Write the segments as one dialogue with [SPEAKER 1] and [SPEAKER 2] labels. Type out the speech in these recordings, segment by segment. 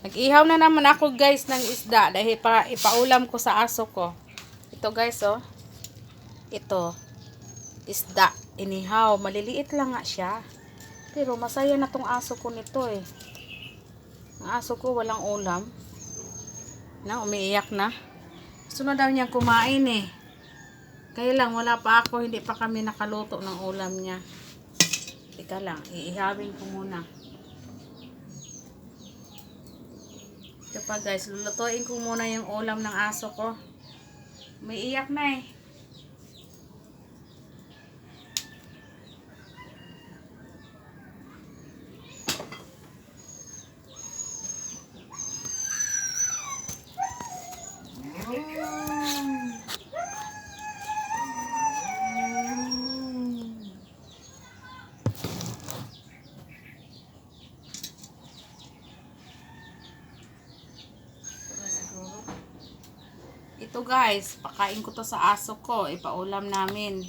[SPEAKER 1] Nag-ihaw na naman ako guys ng isda dahil para ipaulam ko sa aso ko. Ito guys oh. Ito. Isda. Inihaw. Maliliit lang nga siya. Pero masaya na tong aso ko nito eh. Ang aso ko walang ulam. Na, umiiyak na. Gusto na daw niyang kumain eh. Kaya lang, wala pa ako. Hindi pa kami nakaluto ng ulam niya. Teka lang, iihawin ko muna. Ito pa guys, lulutuin ko muna yung ulam ng aso ko. May iyak na eh. Ito guys, pakain ko to sa aso ko. Ipaulam namin.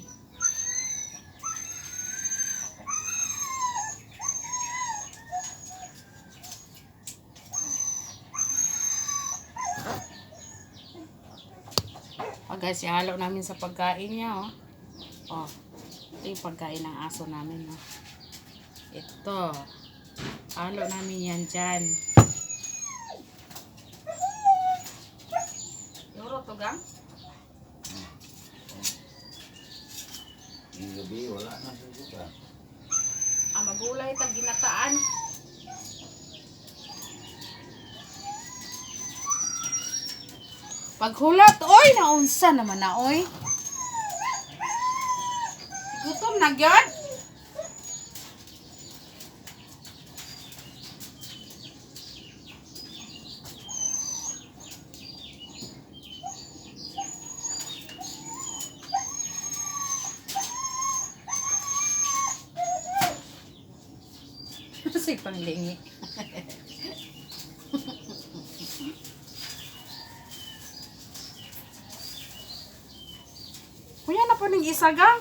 [SPEAKER 1] Oh guys, ihalo namin sa pagkain niya oh. Oh. Ito yung pagkain ng aso namin oh. Ito. Halo namin yan dyan. Yuro to gang?
[SPEAKER 2] Yung gabi, wala na sa buka.
[SPEAKER 1] Ah, magulay tag ginataan. Paghulat, oy, naunsa naman na, oy. Gutom na gyud. Si panglingi. Kuya na po ning isa gang.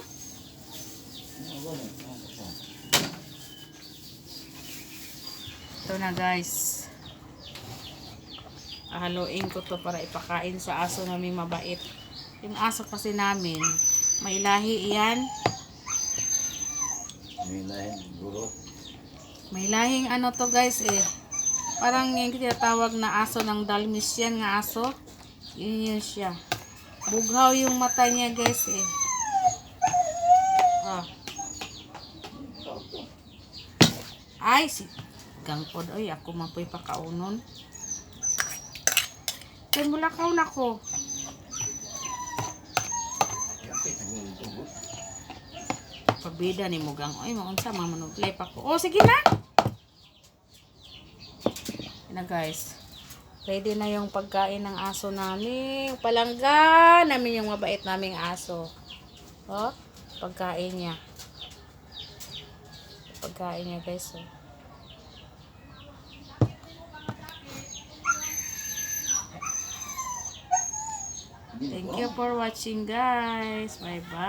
[SPEAKER 1] Ito na guys. Haluin ko to para ipakain sa aso namin mabait. Yung aso kasi namin, may lahi iyan.
[SPEAKER 2] May lahin, guro.
[SPEAKER 1] May lahing ano to guys eh. Parang yung tinatawag na aso ng Dalmatian nga aso. Yun yun siya. Bughaw yung mata niya guys eh. Ah. Ay, si Gangpod. Ay, ako mapoy pakaunon. Kaya mula kaon ako.
[SPEAKER 2] Kapit
[SPEAKER 1] Pabida ni Mugang. Ay, maunsa, mga manuglay pa ko. Oh, sige na! Yan na guys. Ready na yung pagkain ng aso namin. Palangga namin yung mabait naming aso. Oh, pagkain niya. Pagkain niya guys. Oh. Thank you for watching guys. Bye bye.